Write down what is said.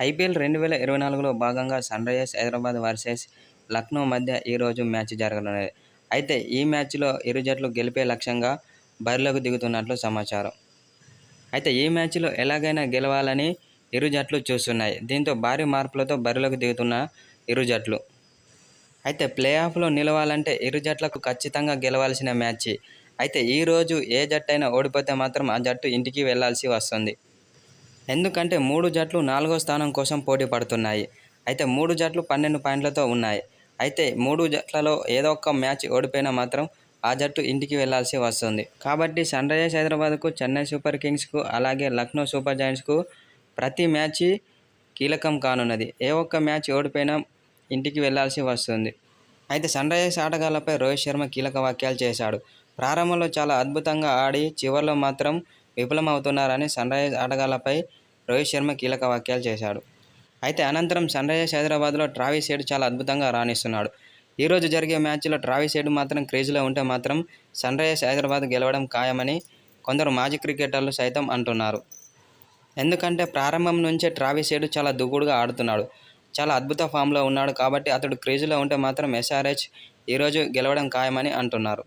IPL రెండు వేల ఇరవై నాలుగులో భాగంగా Sunrisers Hyderabad versus Lucknow మధ్య ఈరోజు మ్యాచ్ జరగనున్నది అయితే ఈ మ్యాచ్లో ఇరు జట్లు గెలిపే లక్ష్యంగా బరిలోకి దిగుతున్నట్లు సమాచారం. అయితే ఈ మ్యాచ్లో ఎలాగైనా గెలవాలని ఇరు జట్లు చూస్తున్నాయి. దీంతో భారీ మార్పులతో బరిలోకి దిగుతున్న ఇరు జట్లు. అయితే ప్లే ఆఫ్లో నిలవాలంటే ఇరు జట్లకు ఖచ్చితంగా గెలవాల్సిన మ్యాచ్. అయితే ఈరోజు ఏ జట్టు అయినా ఓడిపోతే మాత్రం ఆ జట్టు ఇంటికి వెళ్ళాల్సి వస్తుంది. ఎందుకంటే మూడు జట్లు నాలుగో స్థానం కోసం పోటీ పడుతున్నాయి. అయితే మూడు జట్లు పన్నెండు పాయింట్లతో ఉన్నాయి. అయితే మూడు జట్లలో ఏదో ఒక మ్యాచ్ ఓడిపోయినా మాత్రం ఆ జట్టు ఇంటికి వెళ్ళాల్సి వస్తుంది. కాబట్టి సన్ రైజర్స్ హైదరాబాద్కు చెన్నై సూపర్ కింగ్స్కు అలాగే లక్నో సూపర్ జాయింట్స్కు ప్రతి మ్యాచ్ కీలకం కానున్నది. ఏ ఒక్క మ్యాచ్ ఓడిపోయినా ఇంటికి వెళ్ళాల్సి వస్తుంది. అయితే సన్ రైజర్స్ ఆటగాళ్ళపై రోహిత్ శర్మ కీలక వ్యాఖ్యలు చేశాడు. ప్రారంభంలో చాలా అద్భుతంగా ఆడి చివరిలో మాత్రం విఫలమవుతున్నారని సన్ రైజర్స్ ఆటగాళ్ళపై రోహిత్ శర్మ కీలక వ్యాఖ్యలు చేశాడు. అయితే అనంతరం సన్ రైజర్స్ హైదరాబాద్లో ట్రావిస్ హెడ్ చాలా అద్భుతంగా రాణిస్తున్నాడు. ఈరోజు జరిగే మ్యాచ్లో ట్రావిస్ హెడ్ మాత్రం క్రేజ్లో ఉంటే మాత్రం సన్ రైజర్స్ హైదరాబాద్ గెలవడం ఖాయమని కొందరు మాజీ క్రికెటర్లు సైతం అంటున్నారు. ఎందుకంటే ప్రారంభం నుంచే ట్రావిస్ హెడ్ చాలా దూకుడుగా ఆడుతున్నాడు. చాలా అద్భుత ఫామ్లో ఉన్నాడు కాబట్టి అతడు క్రేజ్లో ఉంటే మాత్రం ఎస్ఆర్హెచ్ ఈరోజు గెలవడం ఖాయమని అంటున్నారు.